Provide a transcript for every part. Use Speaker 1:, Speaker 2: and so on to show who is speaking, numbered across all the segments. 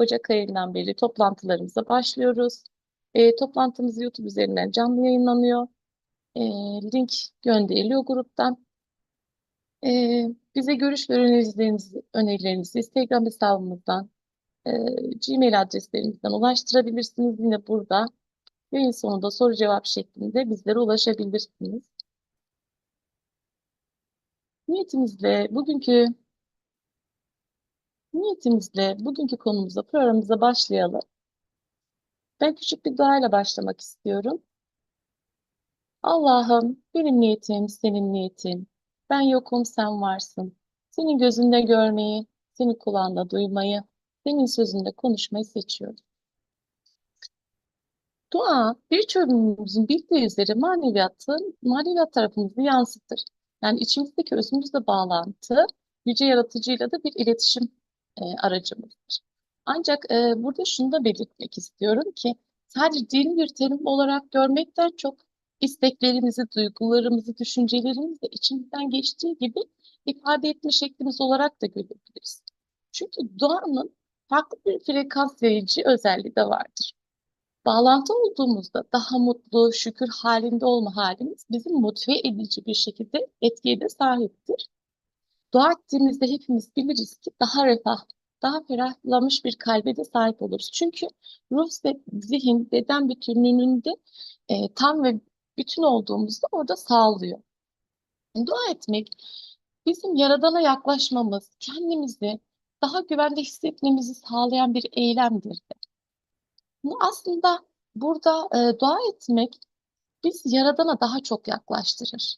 Speaker 1: Ocak ayından beri toplantılarımıza başlıyoruz. E, toplantımız YouTube üzerinden canlı yayınlanıyor. E, link gönderiliyor gruptan. E, bize görüş ve önerilerinizi, Instagram hesabımızdan, e, Gmail adreslerimizden ulaştırabilirsiniz. Yine burada yayın sonunda soru cevap şeklinde bizlere ulaşabilirsiniz. Niyetimizle bugünkü niyetimizle bugünkü konumuza, programımıza başlayalım. Ben küçük bir duayla başlamak istiyorum. Allah'ım benim niyetim senin niyetin. Ben yokum sen varsın. Senin gözünde görmeyi, senin kulağında duymayı, senin sözünde konuşmayı seçiyorum. Dua birçoğumuzun bildiği üzere maneviyatın, maneviyat tarafımızı yansıtır. Yani içimizdeki özümüzle bağlantı, yüce yaratıcıyla da bir iletişim e, aracımızdır. Ancak e, burada şunu da belirtmek istiyorum ki sadece dini bir terim olarak görmekten çok isteklerimizi, duygularımızı, düşüncelerimizi de içimizden geçtiği gibi ifade etme şeklimiz olarak da görebiliriz. Çünkü duanın farklı bir frekans yayıcı özelliği de vardır. Bağlantı olduğumuzda daha mutlu, şükür halinde olma halimiz bizi motive edici bir şekilde etkiye de sahiptir. Dua ettiğimizde hepimiz biliriz ki daha refah, daha ferahlamış bir kalbe de sahip oluruz. Çünkü ruh ve zihin, beden bütünlüğünün de e, tam ve bütün olduğumuzda orada sağlıyor. Dua etmek bizim Yaradan'a yaklaşmamız, kendimizi daha güvende hissetmemizi sağlayan bir eylemdir. Bu aslında burada e, dua etmek biz Yaradan'a daha çok yaklaştırır.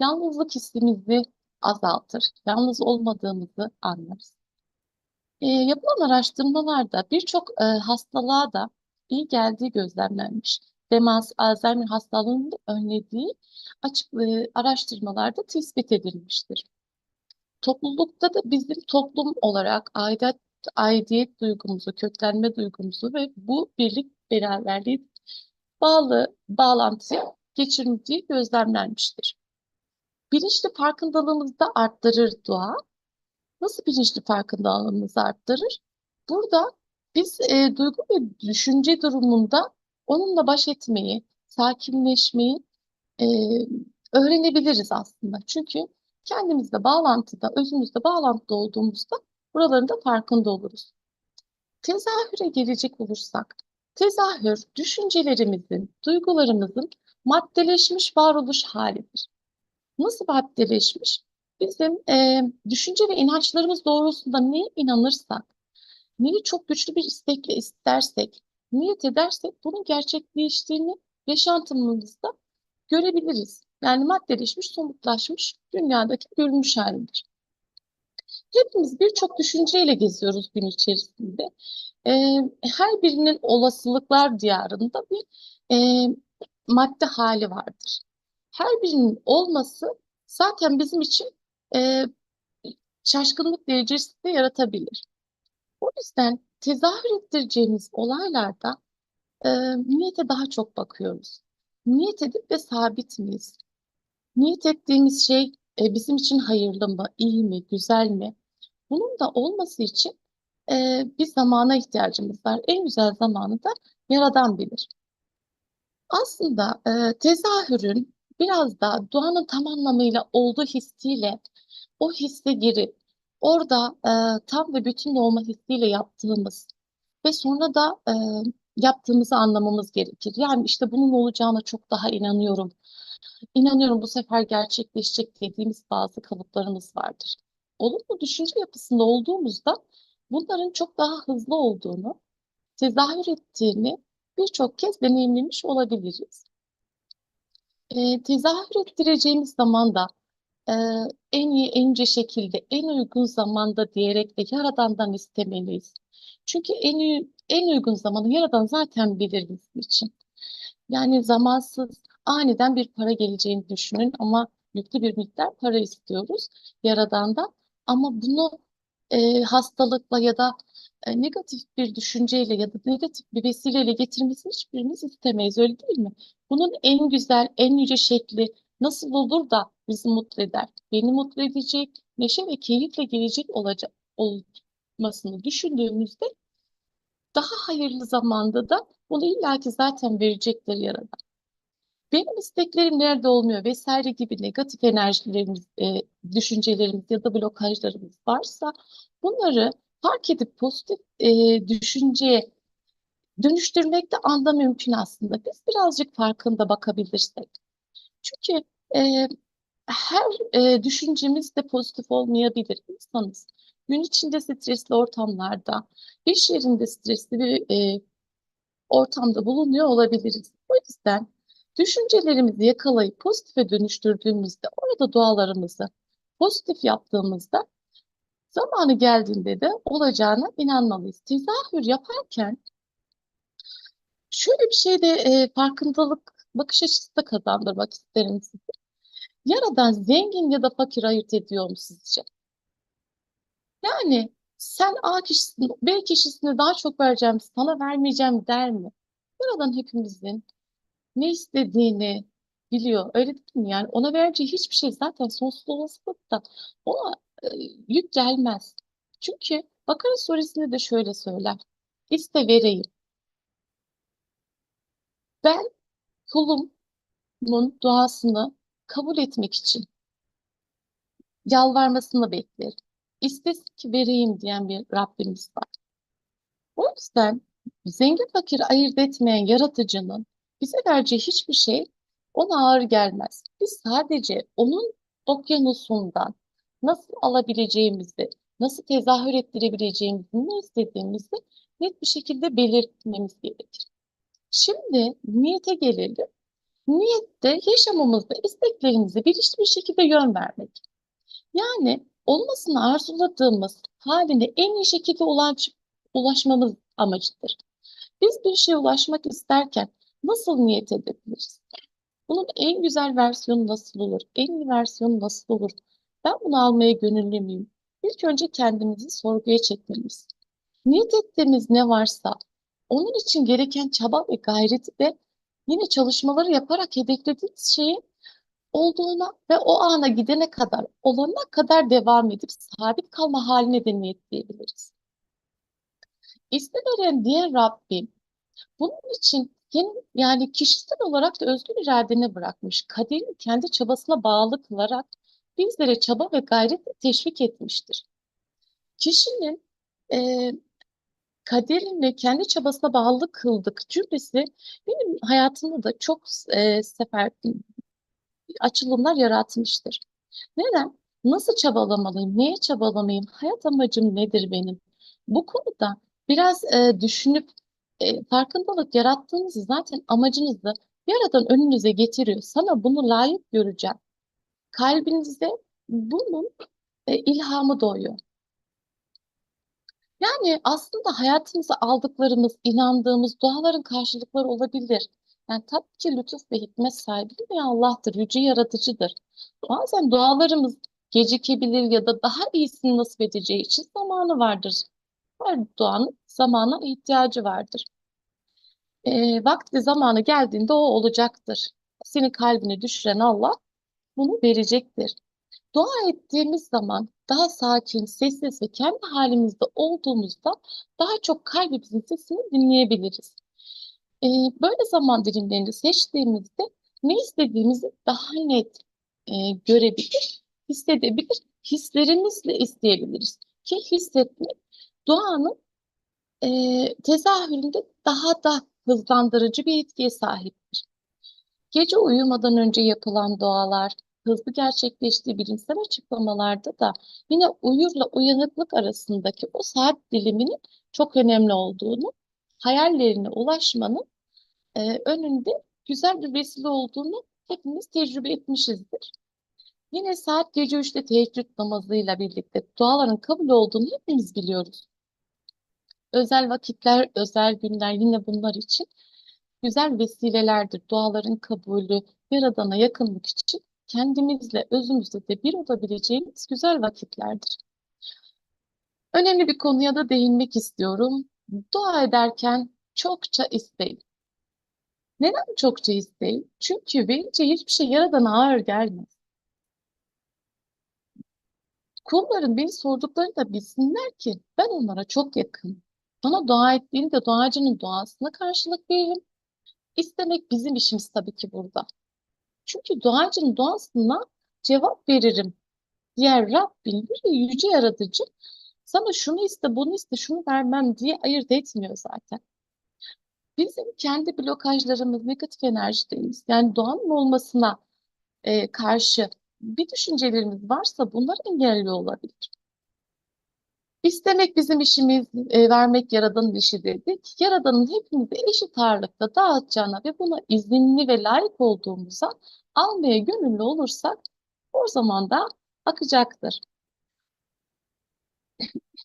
Speaker 1: Yalnızlık hissimizi azaltır. Yalnız olmadığımızı anlarız. E, yapılan araştırmalarda birçok e, hastalığa da iyi geldiği gözlemlenmiş. Demans, Alzheimer hastalığının önlediği açık e, araştırmalarda tespit edilmiştir. Toplulukta da bizim toplum olarak aidiyet, aidiyet duygumuzu, köklenme duygumuzu ve bu birlik beraberliği bağlı bağlantıyı geçirdiği gözlemlenmiştir. Bilinçli farkındalığımızı da arttırır dua. Nasıl bilinçli farkındalığımızı arttırır? Burada biz e, duygu ve düşünce durumunda onunla baş etmeyi, sakinleşmeyi e, öğrenebiliriz aslında. Çünkü kendimizle bağlantıda, özümüzle bağlantıda olduğumuzda buraların da farkında oluruz. Tezahüre gelecek olursak, tezahür düşüncelerimizin, duygularımızın maddeleşmiş varoluş halidir. Nasıl maddeleşmiş? Bizim e, düşünce ve inançlarımız doğrultusunda neye inanırsak, neyi çok güçlü bir istekle istersek, niyet edersek bunun gerçekleştiğini yaşantımızda görebiliriz. Yani maddeleşmiş, somutlaşmış dünyadaki görünmüş halidir. Hepimiz birçok düşünceyle geziyoruz gün içerisinde. Ee, her birinin olasılıklar diyarında bir e, madde hali vardır. Her birinin olması zaten bizim için e, şaşkınlık derecesi de yaratabilir. O yüzden tezahür ettireceğimiz olaylarda e, niyete daha çok bakıyoruz. Niyet edip de sabit miyiz? Niyet ettiğimiz şey e, bizim için hayırlı mı, iyi mi, güzel mi? Bunun da olması için e, bir zamana ihtiyacımız var. En güzel zamanı da Yaradan bilir. Aslında e, tezahürün biraz da duanın tam anlamıyla olduğu hissiyle o hisse girip orada e, tam ve bütün olma hissiyle yaptığımız ve sonra da e, yaptığımızı anlamamız gerekir. Yani işte bunun olacağına çok daha inanıyorum. İnanıyorum bu sefer gerçekleşecek dediğimiz bazı kalıplarımız vardır. Olumlu düşünce yapısında olduğumuzda bunların çok daha hızlı olduğunu, tezahür ettiğini birçok kez deneyimlemiş olabiliriz. E, tezahür ettireceğimiz zaman da e, en iyi, en ince şekilde, en uygun zamanda diyerek de Yaradan'dan istemeliyiz. Çünkü en, uy- en uygun zamanı Yaradan zaten bilir bizim için. Yani zamansız, aniden bir para geleceğini düşünün ama yüklü bir miktar para istiyoruz Yaradan'dan. Ama bunu e, hastalıkla ya da e, negatif bir düşünceyle ya da negatif bir vesileyle getirmesini hiçbirimiz istemeyiz, öyle değil mi? Bunun en güzel, en yüce şekli nasıl olur da bizi mutlu eder? Beni mutlu edecek, neşe ve keyifle gelecek olacak olmasını düşündüğümüzde daha hayırlı zamanda da bunu illaki zaten verecektir Yaradan. Benim isteklerim nerede olmuyor vesaire gibi negatif enerjilerimiz, e, düşüncelerimiz ya da blokajlarımız varsa bunları fark edip pozitif e, düşünceye dönüştürmek de anda mümkün aslında. Biz birazcık farkında bakabilirsek. Çünkü e, her e, düşüncemiz de pozitif olmayabilir. İnsanız. Gün içinde stresli ortamlarda, iş yerinde stresli bir e, ortamda bulunuyor olabiliriz. O yüzden düşüncelerimizi yakalayıp pozitife dönüştürdüğümüzde, orada dualarımızı pozitif yaptığımızda zamanı geldiğinde de olacağına inanmalıyız. Tezahür yaparken şöyle bir şeyde e, farkındalık bakış açısı da kazandırmak isterim size. Yaradan zengin ya da fakir ayırt ediyor mu sizce? Yani sen A kişisini, B kişisine daha çok vereceğim, sana vermeyeceğim der mi? Yaradan hepimizin ne istediğini biliyor. Öyle değil mi? Yani ona vereceği hiçbir şey zaten sonsuz olasılıkta ona e, yük gelmez. Çünkü Bakara suresinde de şöyle söyler. İste vereyim. Ben kulumun duasını kabul etmek için yalvarmasını beklerim. İstesin ki vereyim diyen bir Rabbimiz var. O yüzden zengin fakir ayırt etmeyen yaratıcının bize vereceği hiçbir şey ona ağır gelmez. Biz sadece onun okyanusundan nasıl alabileceğimizi, nasıl tezahür ettirebileceğimizi, ne istediğimizi net bir şekilde belirtmemiz gerekir. Şimdi niyete gelelim. Niyette yaşamımızda isteklerimize bilinçli bir şekilde yön vermek. Yani olmasını arzuladığımız haline en iyi şekilde ulaş, ulaşmamız amacıdır. Biz bir şeye ulaşmak isterken nasıl niyet edebiliriz? Bunun en güzel versiyonu nasıl olur? En iyi versiyonu nasıl olur? Ben bunu almaya gönüllü müyüm? İlk önce kendimizi sorguya çekmeliyiz. Niyet ettiğimiz ne varsa onun için gereken çaba ve gayreti de yine çalışmaları yaparak hedeflediğimiz şeyin olduğuna ve o ana gidene kadar, olana kadar devam edip sabit kalma haline de niyetleyebiliriz. İzni veren diğer Rabbim bunun için yani kişisel olarak da özgür iradene bırakmış, kaderin kendi çabasına bağlı kılarak bizlere çaba ve gayret teşvik etmiştir. Kişinin e, kaderini kendi çabasına bağlı kıldık cümlesi benim hayatımda da çok e, sefer açılımlar yaratmıştır. Neden? Nasıl çabalamalıyım? Neye çabalamayayım? Hayat amacım nedir benim? Bu konuda biraz e, düşünüp e, farkındalık yarattığınızı zaten amacınızı yaradan önünüze getiriyor. Sana bunu layık göreceğim. Kalbinizde bunun e, ilhamı doğuyor. Yani aslında hayatımıza aldıklarımız, inandığımız duaların karşılıkları olabilir. Yani tabii ki lütuf ve hikmet sahibi de Allah'tır, yüce yaratıcıdır. Bazen dualarımız gecikebilir ya da daha iyisini nasip edeceği için zamanı vardır. Her duanın zamana ihtiyacı vardır. E, vakti zamanı geldiğinde o olacaktır. Senin kalbini düşüren Allah bunu verecektir. Dua ettiğimiz zaman daha sakin, sessiz ve kendi halimizde olduğumuzda daha çok kalbimizin sesini dinleyebiliriz. Ee, böyle zaman dilimlerini seçtiğimizde ne istediğimizi daha net e, görebilir, hissedebilir, hislerimizle isteyebiliriz. Ki hissetmek duanın e, tezahüründe daha da hızlandırıcı bir etkiye sahiptir. Gece uyumadan önce yapılan dualar, hızlı gerçekleştiği bilimsel açıklamalarda da yine uyurla uyanıklık arasındaki o saat diliminin çok önemli olduğunu, hayallerine ulaşmanın e, önünde güzel bir vesile olduğunu hepimiz tecrübe etmişizdir. Yine saat gece 3'te teheccüd namazıyla birlikte duaların kabul olduğunu hepimiz biliyoruz. Özel vakitler, özel günler yine bunlar için güzel vesilelerdir. Duaların kabulü, Yaradan'a yakınlık için kendimizle, özümüzle de bir olabileceğimiz güzel vakitlerdir. Önemli bir konuya da değinmek istiyorum. Dua ederken çokça isteyin. Neden çokça isteyin? Çünkü verince hiçbir şey Yaradan'a ağır gelmez. Kulların beni sorduklarını da bilsinler ki ben onlara çok yakın. Sana dua ettiğinde doğacının duasına karşılık veririm. İstemek bizim işimiz tabii ki burada. Çünkü doğacının duasına cevap veririm. Diğer Rabbin bir yüce yaratıcı sana şunu iste, bunu iste, şunu vermem diye ayırt etmiyor zaten. Bizim kendi blokajlarımız negatif enerjideyiz. Yani doğanın olmasına e, karşı bir düşüncelerimiz varsa bunlar engelli olabilir. İstemek bizim işimiz, e, vermek Yaradan'ın işi dedik. Yaradan'ın hepimizi eşit ağırlıkta dağıtacağına ve buna izinli ve layık olduğumuza almaya gönüllü olursak o zaman da akacaktır.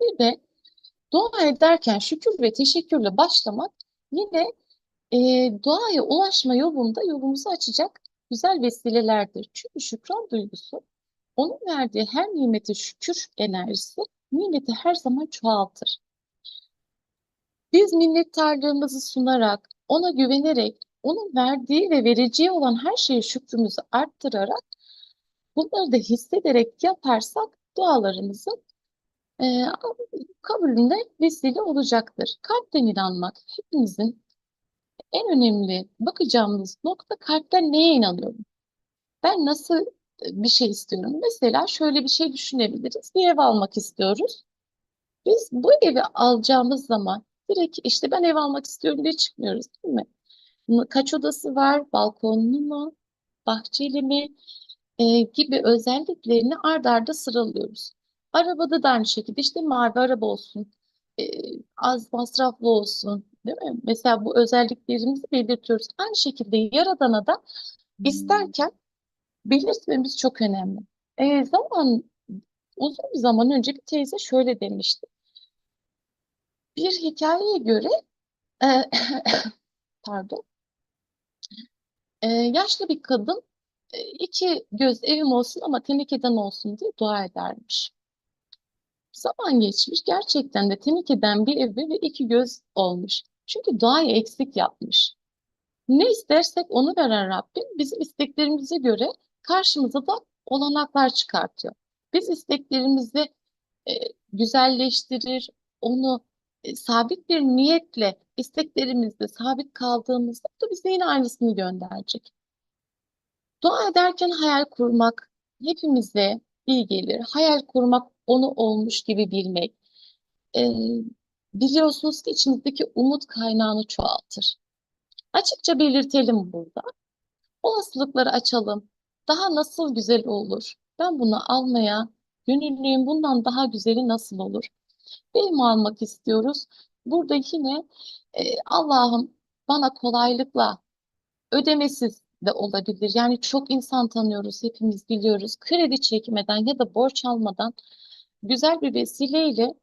Speaker 1: Bir de dua ederken şükür ve teşekkürle başlamak yine e, duaya ulaşma yolunda yolumuzu açacak güzel vesilelerdir. Çünkü şükran duygusu onun verdiği her nimete şükür enerjisi nimeti her zaman çoğaltır. Biz minnettarlığımızı sunarak, ona güvenerek, onun verdiği ve vereceği olan her şeye şükrümüzü arttırarak bunları da hissederek yaparsak dualarımızın e, kabulünde vesile olacaktır. Kalpten inanmak hepimizin en önemli bakacağımız nokta kalpten neye inanıyorum? Ben nasıl bir şey istiyorum? Mesela şöyle bir şey düşünebiliriz. Bir ev almak istiyoruz. Biz bu evi alacağımız zaman direkt işte ben ev almak istiyorum diye çıkmıyoruz değil mi? Kaç odası var? Balkonlu mu? Bahçeli mi? E, gibi özelliklerini ard arda sıralıyoruz. Arabada da aynı şekilde işte mavi araba olsun, e, az masraflı olsun, değil mi? Mesela bu özelliklerimizi belirtiyoruz. Aynı şekilde Yaradan'a da isterken belirtmemiz çok önemli. E, zaman uzun bir zaman önce bir teyze şöyle demişti. Bir hikayeye göre e, pardon e, yaşlı bir kadın e, iki göz evim olsun ama tenekeden olsun diye dua edermiş. Zaman geçmiş gerçekten de tenekeden bir evi ve iki göz olmuş. Çünkü duayı eksik yapmış. Ne istersek onu veren Rabbim bizim isteklerimize göre karşımıza da olanaklar çıkartıyor. Biz isteklerimizi e, güzelleştirir, onu e, sabit bir niyetle isteklerimizde sabit kaldığımızda da bize yine aynısını gönderecek. Dua ederken hayal kurmak hepimize iyi gelir. Hayal kurmak onu olmuş gibi bilmek. E, biliyorsunuz ki içimizdeki umut kaynağını çoğaltır. Açıkça belirtelim burada. Olasılıkları açalım. Daha nasıl güzel olur? Ben bunu almaya gönüllüyüm. Bundan daha güzeli nasıl olur? Benim almak istiyoruz. Burada yine e, Allah'ım bana kolaylıkla ödemesiz de olabilir. Yani çok insan tanıyoruz, hepimiz biliyoruz. Kredi çekmeden ya da borç almadan güzel bir vesileyle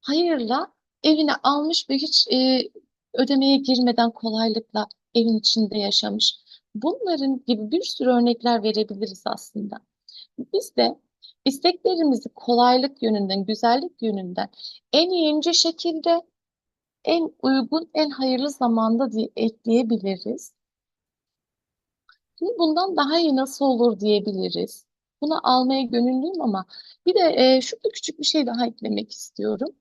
Speaker 1: hayırla evine almış ve hiç e, ödemeye girmeden kolaylıkla evin içinde yaşamış. Bunların gibi bir sürü örnekler verebiliriz aslında. Biz de isteklerimizi kolaylık yönünden, güzellik yönünden en ince şekilde, en uygun, en hayırlı zamanda diye ekleyebiliriz. Bundan daha iyi nasıl olur diyebiliriz. Bunu almaya gönüllüyüm ama bir de e, şurada küçük bir şey daha eklemek istiyorum.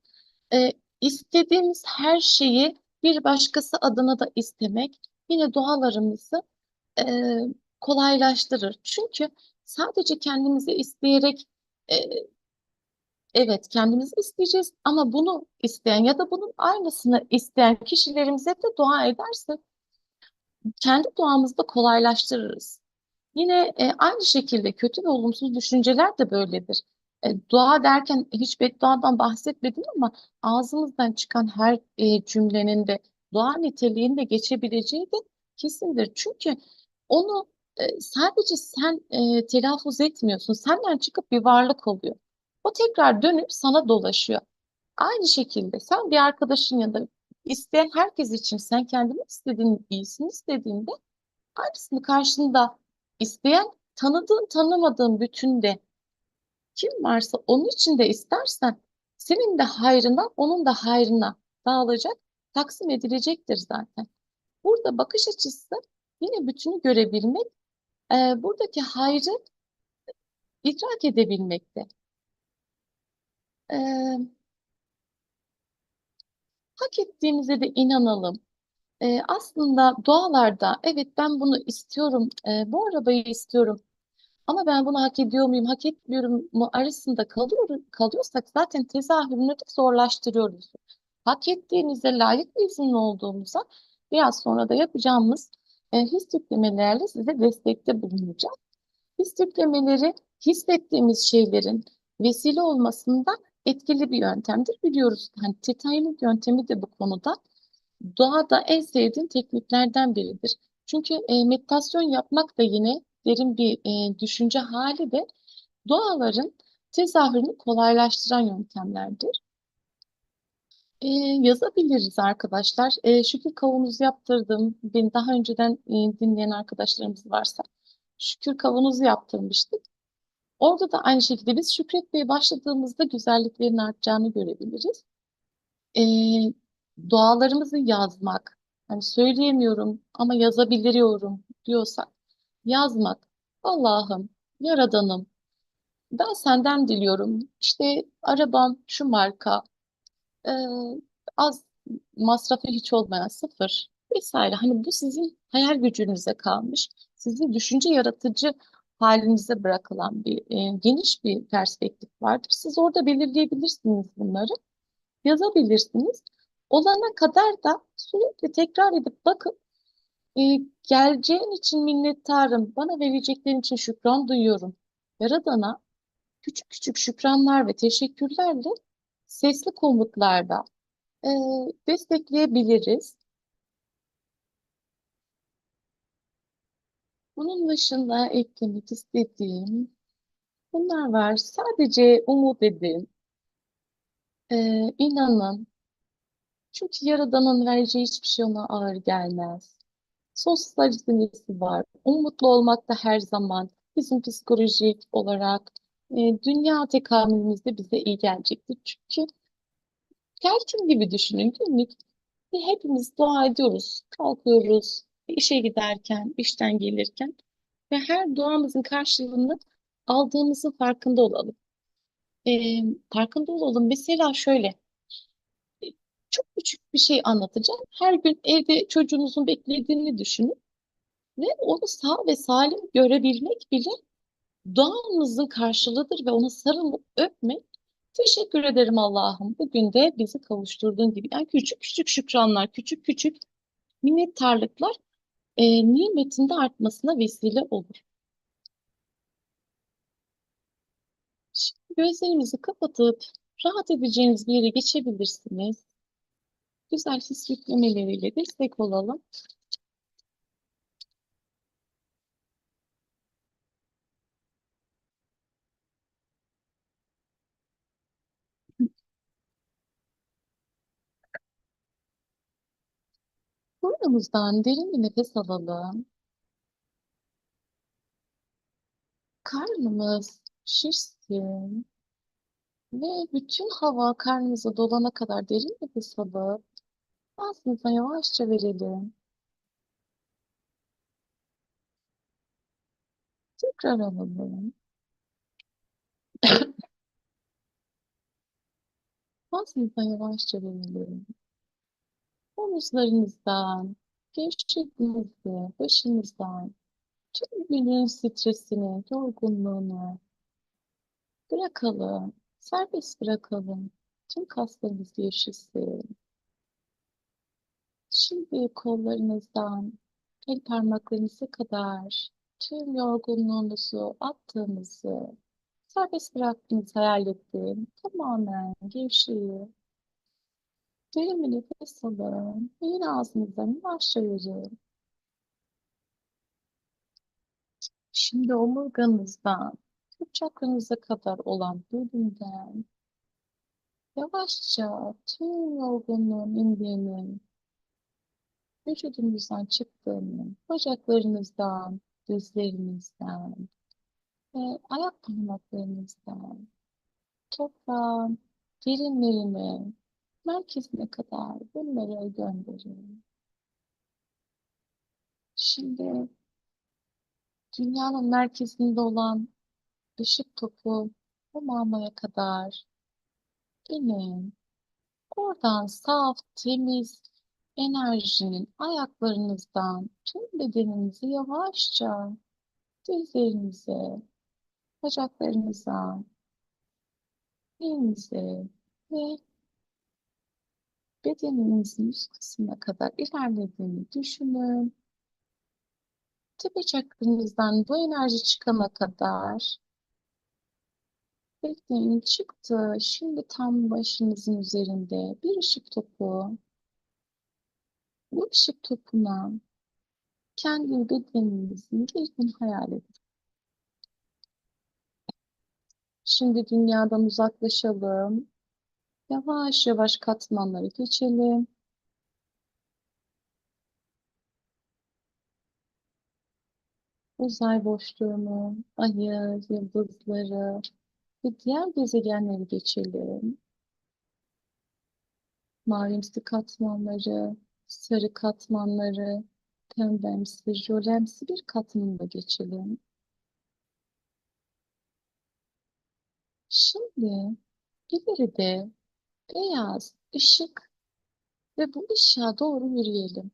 Speaker 1: E, istediğimiz her şeyi bir başkası adına da istemek yine dualarımızı e, kolaylaştırır. Çünkü sadece kendimizi isteyerek e, evet kendimizi isteyeceğiz ama bunu isteyen ya da bunun aynısını isteyen kişilerimize de dua edersek kendi duamızda kolaylaştırırız. Yine e, aynı şekilde kötü ve olumsuz düşünceler de böyledir. E, dua derken hiç bedduadan bahsetmedim ama ağzımızdan çıkan her e, cümlenin de dua niteliğinde geçebileceği de kesindir. Çünkü onu e, sadece sen e, telaffuz etmiyorsun. Senden çıkıp bir varlık oluyor. O tekrar dönüp sana dolaşıyor. Aynı şekilde sen bir arkadaşın ya da isteyen herkes için sen kendini istediğin iyisini istediğinde aynısını karşında isteyen tanıdığın tanımadığın bütünde kim varsa onun için de istersen senin de hayrına onun da hayrına dağılacak, taksim edilecektir zaten. Burada bakış açısı yine bütünü görebilmek, e, buradaki hayrı idrak edebilmekte. E, hak ettiğimize de inanalım. Ee, aslında doğalarda evet ben bunu istiyorum, e, bu arabayı istiyorum ama ben bunu hak ediyor muyum, hak etmiyorum mu arasında kalıyor, kalıyorsak zaten tezahürünü de zorlaştırıyoruz. Hak ettiğimize, layık bir insan olduğumuza biraz sonra da yapacağımız e, his yüklemelerle size destekte bulunacağım. His yüklemeleri hissettiğimiz şeylerin vesile olmasında etkili bir yöntemdir. Biliyoruz hani Titanic yöntemi de bu konuda doğada en sevdiğim tekniklerden biridir. Çünkü e, meditasyon yapmak da yine derin bir e, düşünce hali de doğaların tezahürünü kolaylaştıran yöntemlerdir. E, yazabiliriz arkadaşlar. E, şükür kavanozu yaptırdım. Beni daha önceden e, dinleyen arkadaşlarımız varsa şükür kavanozu yaptırmıştık. Orada da aynı şekilde biz şükretmeye başladığımızda güzelliklerin artacağını görebiliriz. E, dualarımızı yazmak, hani söyleyemiyorum ama yazabiliyorum diyorsak yazmak. Allah'ım, Yaradanım, ben senden diliyorum. İşte arabam şu marka, e, az masrafı hiç olmayan sıfır vesaire. Hani bu sizin hayal gücünüze kalmış, sizin düşünce yaratıcı halinize bırakılan bir e, geniş bir perspektif vardır. Siz orada belirleyebilirsiniz bunları, yazabilirsiniz. Olana kadar da sürekli tekrar edip bakıp e, geleceğin için minnettarım, bana vereceklerin için şükran duyuyorum. Yaradana küçük küçük şükranlar ve teşekkürlerle sesli komutlarda e, destekleyebiliriz. Bunun dışında eklemek istediğim bunlar var. Sadece umut edin, e, inanın. Çünkü Yaradan'ın vereceği hiçbir şey ona ağır gelmez. Sonsuz acısı var. Umutlu olmak da her zaman bizim psikolojik olarak e, dünya tekamülümüzde bize iyi gelecektir. Çünkü telkin gibi düşünün günlük. Hepimiz dua ediyoruz, kalkıyoruz, işe giderken, işten gelirken ve her duamızın karşılığını aldığımızın farkında olalım. E, farkında olalım. Mesela şöyle, çok küçük bir şey anlatacağım. Her gün evde çocuğunuzun beklediğini düşünün ve onu sağ ve salim görebilmek bile duamızın karşılığıdır ve ona sarılıp öpmek Teşekkür ederim Allah'ım. Bugün de bizi kavuşturduğun gibi. Yani küçük küçük şükranlar, küçük küçük minnettarlıklar e, nimetin de artmasına vesile olur. Şimdi gözlerimizi kapatıp rahat edeceğiniz bir yere geçebilirsiniz. Güzel his yüklemeleriyle destek olalım. Burnumuzdan derin bir nefes alalım. Karnımız şişsin ve bütün hava karnımıza dolana kadar derin nefes alıp ağzımıza yavaşça verelim. Tekrar alalım. Ağzımıza yavaşça verelim. Omuzlarınızdan, gevşekliğinizi, başınızdan tüm günün stresini, yorgunluğunu bırakalım. Serbest bırakalım. Tüm kaslarımız gevşesin. Şimdi kollarınızdan el parmaklarınıza kadar tüm yorgunluğunuzu attığınızı, serbest bıraktığınızı hayal ettim. Tamamen gevşeyin. Derin bir nefes alın. Yine ağzınızdan yavaşça verin. Şimdi omurganızdan kök çakranıza kadar olan bölümden yavaşça tüm yorgunluğun indiğini, vücudunuzdan çıktığını, bacaklarınızdan, dizlerinizden, ve ayak parmaklarınızdan toprağın derinlerine, merkezine kadar bunları gönderin. Şimdi dünyanın merkezinde olan ışık topu o mamaya kadar inin. Oradan saf, temiz enerjinin ayaklarınızdan tüm bedeninizi yavaşça dizlerinize, bacaklarınıza, elinize ve bedeninizin üst kısmına kadar ilerlediğini düşünün. Tepe çakranızdan bu enerji çıkana kadar bekleyin çıktı. Şimdi tam başınızın üzerinde bir ışık topu. Bu ışık topuna kendi bedeninizin girdiğini hayal edin. Şimdi dünyadan uzaklaşalım. Yavaş yavaş katmanları geçelim. Uzay boşluğunu, ayı, yıldızları ve diğer gezegenleri geçelim. Mavimsi katmanları, sarı katmanları, pembemsi, jölemsi bir katmanla geçelim. Şimdi ileride beyaz ışık ve bu ışığa doğru yürüyelim.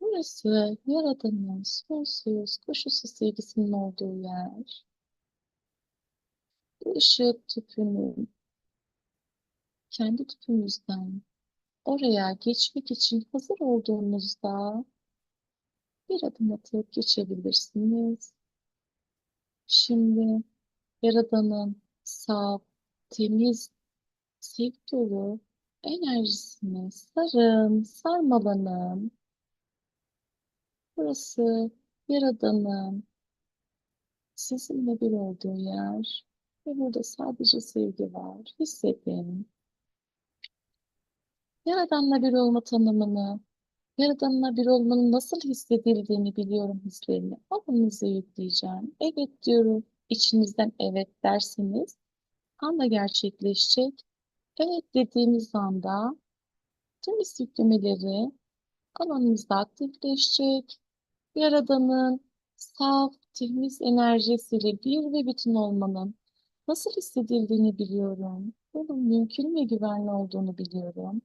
Speaker 1: Burası Yaradan'ın sonsuz, koşulsuz sevgisinin olduğu yer. Bu ışık tüpünün kendi tüpümüzden oraya geçmek için hazır olduğunuzda bir adım atıp geçebilirsiniz. Şimdi Yaradan'ın saf, temiz, sevgi dolu enerjisini sarın, sarmalanın. Burası Yaradan'ın sizinle bir olduğu yer ve burada sadece sevgi var. Hissedin. Yaradan'la bir olma tanımını, Yaradan'la bir olmanın nasıl hissedildiğini biliyorum hislerini. Aklınıza yükleyeceğim. Evet diyorum. İçinizden evet derseniz anda gerçekleşecek. Evet dediğimiz anda tüm yüklemeleri alanınızda aktifleşecek. Yaradan'ın saf, temiz enerjisiyle bir ve bütün olmanın nasıl hissedildiğini biliyorum. Bunun mümkün ve güvenli olduğunu biliyorum.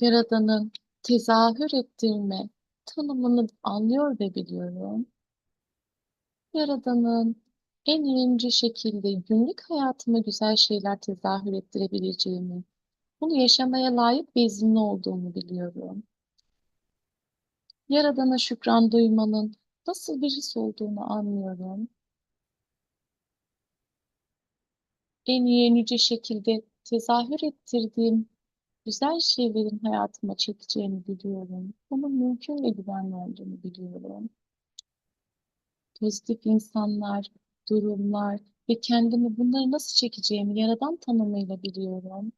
Speaker 1: Yaradan'ın tezahür ettirme tanımını anlıyor ve biliyorum. Yaradan'ın en ince şekilde günlük hayatıma güzel şeyler tezahür ettirebileceğimi, bunu yaşamaya layık bir izinli olduğumu biliyorum. Yaradan'a şükran duymanın nasıl bir his olduğunu anlıyorum. En iyi, şekilde tezahür ettirdiğim güzel şeylerin hayatıma çekeceğini biliyorum. Bunun mümkün ve güvenli olduğunu biliyorum. Pozitif insanlar, durumlar ve kendimi bunları nasıl çekeceğimi yaradan tanımıyla biliyorum.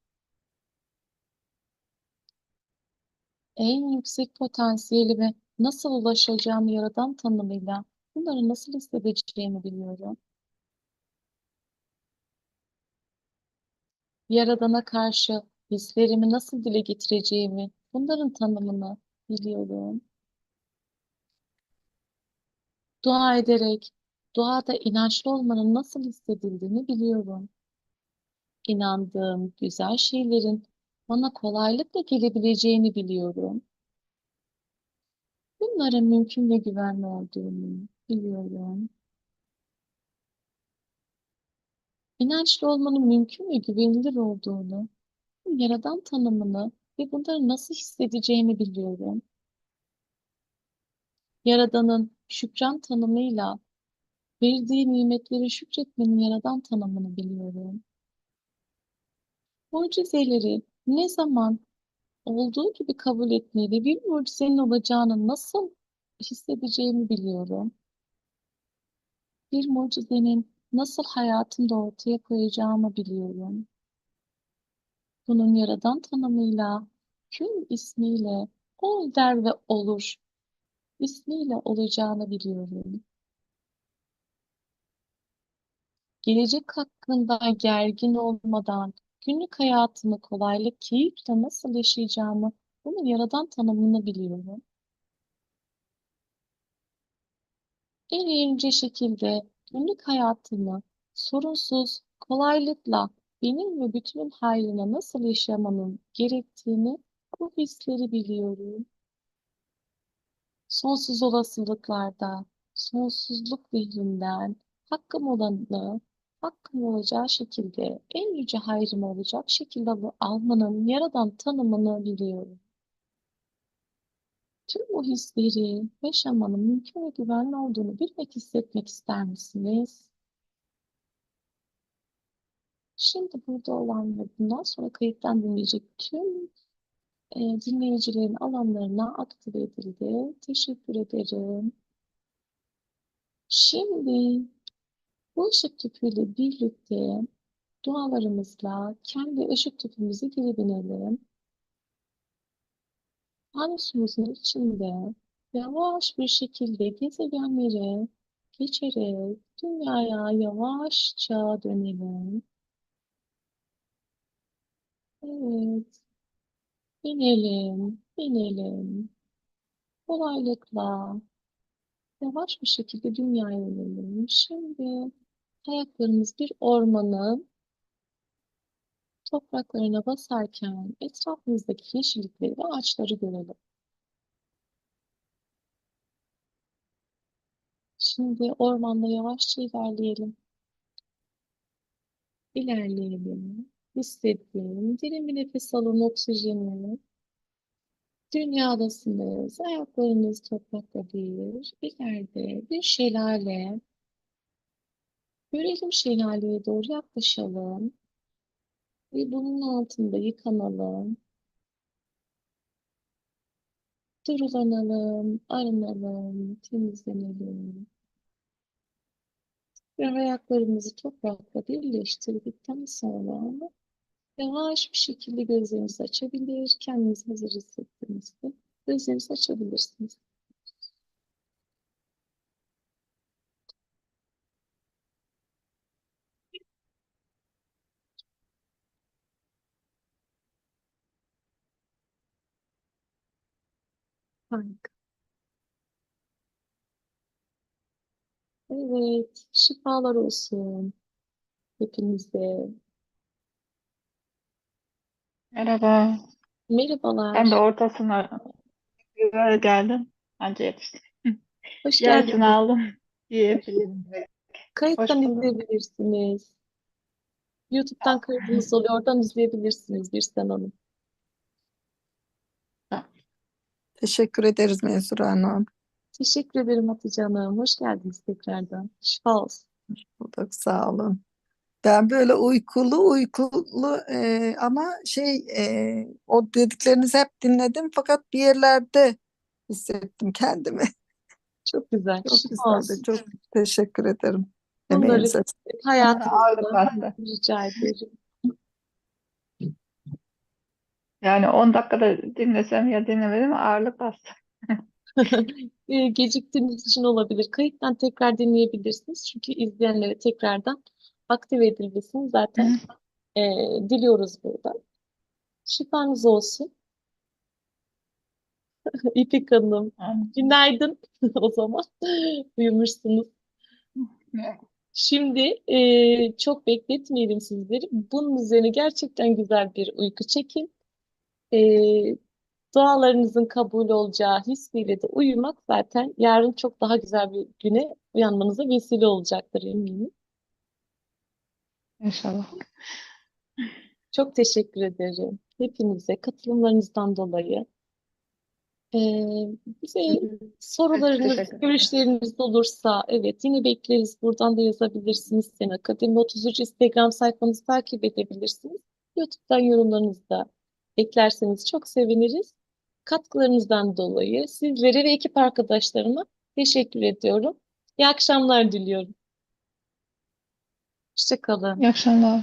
Speaker 1: En yüksek potansiyeli ve nasıl ulaşacağımı yaradan tanımıyla bunları nasıl hissedeceğimi biliyorum. Yaradana karşı hislerimi nasıl dile getireceğimi, bunların tanımını biliyorum. Dua ederek, duada inançlı olmanın nasıl hissedildiğini biliyorum. İnandığım güzel şeylerin bana kolaylıkla gelebileceğini biliyorum. Bunların mümkün ve güvenli olduğunu biliyorum. İnançlı olmanın mümkün ve güvenilir olduğunu yaradan tanımını ve bunları nasıl hissedeceğimi biliyorum. Yaradanın şükran tanımıyla verdiği nimetleri şükretmenin yaradan tanımını biliyorum. Mucizeleri ne zaman olduğu gibi kabul etmeyi bir mucizenin olacağını nasıl hissedeceğimi biliyorum. Bir mucizenin nasıl hayatımda ortaya koyacağımı biliyorum bunun yaradan tanımıyla, kün ismiyle ol der ve olur ismiyle olacağını biliyorum. Gelecek hakkında gergin olmadan günlük hayatımı kolaylık, keyifle nasıl yaşayacağımı, bunun yaradan tanımını biliyorum. En ince şekilde günlük hayatımı sorunsuz, kolaylıkla benim ve bütünün hayrına nasıl yaşamanın gerektiğini bu hisleri biliyorum. Sonsuz olasılıklarda, sonsuzluk zihninden hakkım olanı, hakkım olacağı şekilde, en yüce hayrım olacak şekilde bu almanın yaradan tanımını biliyorum. Tüm bu hisleri yaşamanın mümkün ve güvenli olduğunu bilmek, hissetmek ister misiniz? Şimdi burada olan ve bundan sonra kayıttan dinleyecek tüm e, dinleyicilerin alanlarına aktive edildi. Teşekkür ederim. Şimdi bu ışık tüpüyle birlikte dualarımızla kendi ışık tüpümüzü geri binelim. Anüsümüzün içinde yavaş bir şekilde gezegenleri geçerek dünyaya yavaşça dönelim. Evet, binelim, binelim. Kolaylıkla yavaş bir şekilde dünyaya inelim. Şimdi ayaklarımız bir ormanın topraklarına basarken etrafımızdaki yeşillikleri ve ağaçları görelim. Şimdi ormanda yavaşça ilerleyelim. İlerleyelim. Hissedin. Derin bir nefes alın oksijeni. Dünyadasınız. Ayaklarınız toprakta değil. İleride bir şelale. Görelim şelaleye doğru yaklaşalım. Ve bunun altında yıkanalım. Durulanalım, arınalım, temizlenelim. Ve ayaklarımızı toprakla birleştirdikten sonra yavaş bir şekilde gözlerinizi açabilir. Kendinizi hazır hissettiğinizde gözlerinizi açabilirsiniz. Harika. Evet, şifalar olsun hepinize.
Speaker 2: Merhaba. Ben de
Speaker 1: Merhabalar,
Speaker 2: ortasına böyle geldim. Anca yetiştim.
Speaker 1: hoş
Speaker 2: Yarısını
Speaker 1: geldiniz.
Speaker 2: aldım diyebilirim. Hoş
Speaker 1: Kayıttan
Speaker 2: bulduk.
Speaker 1: izleyebilirsiniz. YouTube'dan kaydınız oluyor, oradan izleyebilirsiniz Birsen Hanım.
Speaker 3: Teşekkür ederiz Mensur Hanım.
Speaker 1: Teşekkür ederim Hatice Hanım. Hoş geldiniz tekrardan. Şifa olsun.
Speaker 3: Bulduk, sağ olun. Ben böyle uykulu uykulu e, ama şey e, o dediklerinizi hep dinledim fakat bir yerlerde hissettim kendimi.
Speaker 1: Çok güzel.
Speaker 3: Çok güzeldi. Çok teşekkür ederim.
Speaker 1: Bunları
Speaker 2: bastı.
Speaker 1: rica ederim.
Speaker 2: Yani 10 dakikada dinlesem ya dinlemedim ağırlık bastı.
Speaker 1: E, Geciktiğiniz için olabilir. Kayıttan tekrar dinleyebilirsiniz. Çünkü izleyenlere tekrardan aktive edilmesini zaten e, diliyoruz burada. Şifanız olsun. İpek Hanım. Günaydın o zaman. Uyumuşsunuz. Şimdi e, çok bekletmeyelim sizleri. Bunun üzerine gerçekten güzel bir uyku çekin. E, dualarınızın kabul olacağı hissiyle de uyumak zaten yarın çok daha güzel bir güne uyanmanıza vesile olacaktır eminim.
Speaker 2: İnşallah.
Speaker 1: Çok teşekkür ederim hepinize katılımlarınızdan dolayı. E, bize sorularınız, görüşleriniz olursa evet yine bekleriz. Buradan da yazabilirsiniz. Sen Akademi 33 Instagram sayfamızı takip edebilirsiniz. YouTube'dan yorumlarınızı da eklerseniz çok seviniriz. Katkılarınızdan dolayı sizlere ve ekip arkadaşlarıma teşekkür ediyorum. İyi akşamlar diliyorum. Hoşça kalın.
Speaker 2: İyi akşamlar.